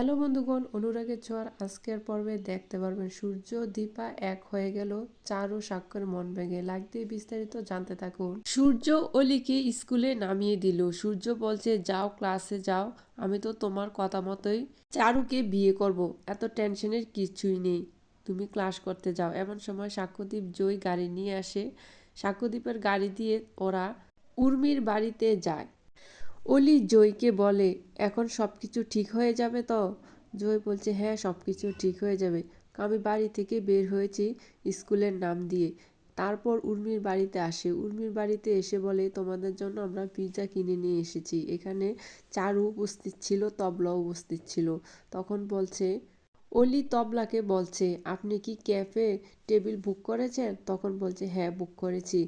Hello বন্ধুগণ, অনুরাগের ছোঁয়ার আজকের পর্বে দেখতে পারবেন সূর্য দীপা এক হয়ে গেল চার সাক্ষর মন ভেঙে। দিয়ে বিস্তারিত জানতে থাকুন। সূর্য অলিকে স্কুলে নামিয়ে দিল। সূর্য বলছে, যাও ক্লাসে যাও, আমি তো তোমার কথা মতোই চারুকে বিয়ে করব। এত টেনশনের কিছুই নেই। তুমি ক্লাস করতে যাও। এমন সময় সাক্ষ্যদীপ জয় গাড়ি নিয়ে আসে। সাক্ষ্যদীপের গাড়ি দিয়ে ওরা উর্মির বাড়িতে যায়। অলি জয়কে বলে, এখন সব কিছু ঠিক হয়ে যাবে তো? জয় বলছে হ্যাঁ সব কিছু ঠিক হয়ে যাবে। আমি বাড়ি থেকে বের হয়েছি স্কুলের নাম দিয়ে। তারপর উর্মির বাড়িতে আসে। উর্মির বাড়িতে এসে বলে, তোমাদের জন্য আমরা পিৎজা কিনে নিয়ে এসেছি। এখানে চারু উপস্থিত ছিল তবলা উপস্থিত ছিল। তখন বলছে অলি তবলাকে বলছে, আপনি কি ক্যাফে টেবিল বুক করেছেন? তখন বলছে হ্যাঁ বুক করেছি।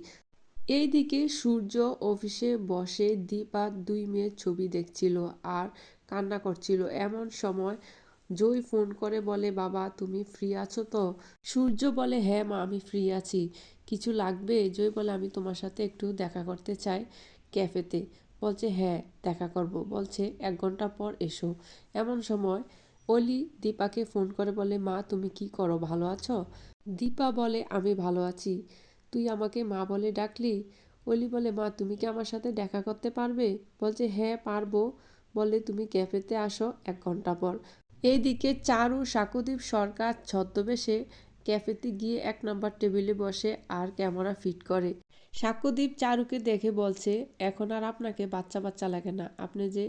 এইদিকে সূর্য অফিসে বসে দীপা দুই মেয়ের ছবি দেখছিল আর কান্না করছিল। এমন সময় জয় ফোন করে বলে, বাবা, তুমি ফ্রি আছো তো? সূর্য বলে হ্যাঁ মা, আমি ফ্রি আছি। কিছু লাগবে? জয় বলে, আমি তোমার সাথে একটু দেখা করতে চাই ক্যাফেতে। বলছে হ্যাঁ দেখা করব। বলছে, এক ঘণ্টা পর এসো। এমন সময় অলি দীপাকে ফোন করে বলে, মা, তুমি কি করো? ভালো আছো? দীপা বলে, আমি ভালো আছি। তুই আমাকে মা বলে ডাকলি? অলি বলে, মা, তুমি কি আমার সাথে দেখা করতে পারবে? বলছে হ্যাঁ পারব। বলে, তুমি ক্যাফেতে আসো এক ঘণ্টা পর। এইদিকে চারু শাকুদীপ সরকার, ছদ্মবেশে ক্যাফেতে গিয়ে এক নম্বর টেবিলে বসে আর ক্যামেরা ফিট করে। সাক্ষ্যদীপ চারুকে দেখে বলছে, এখন আর আপনাকে বাচ্চা বাচ্চা লাগে না। আপনি যে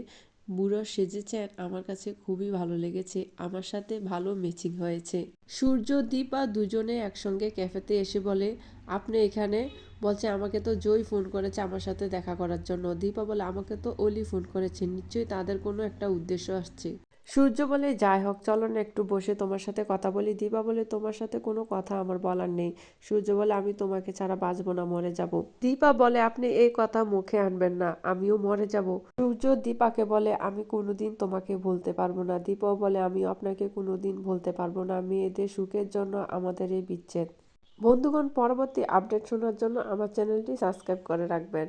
বুড়ো সেজেছেন আমার কাছে খুবই ভালো লেগেছে। আমার সাথে ভালো ম্যাচিং হয়েছে। সূর্য, দীপা দুজনে একসঙ্গে ক্যাফেতে এসে বলে, আপনি এখানে? বলছে, আমাকে তো জয় ফোন করেছে আমার সাথে দেখা করার জন্য। দীপা বলে, আমাকে তো অলি ফোন করেছে। নিশ্চয়ই তাদের কোনো একটা উদ্দেশ্য আসছে। সূর্য বলে, যাই হোক, চলো না, একটু বসে তোমার সাথে কথা বলি। দীপা বলে, তোমার সাথে কোনো কথা আমার বলার নেই। সূর্য বলে, আমি তোমাকে ছাড়া বাঁচবো না, মরে যাব। দীপা বলে, আপনি এই কথা মুখে আনবেন না, আমিও মরে যাব। সূর্য দীপাকে বলে, আমি কোনোদিন তোমাকে ভুলতে পারব না। দীপাও বলে, আমিও আপনাকে কোনোদিন ভুলতে পারব না। মেয়েদের সুখের জন্য আমাদের এই বিচ্ছেদ। বন্ধুগণ, পরবর্তী আপডেট শোনার জন্য আমার চ্যানেলটি সাবস্ক্রাইব করে রাখবেন।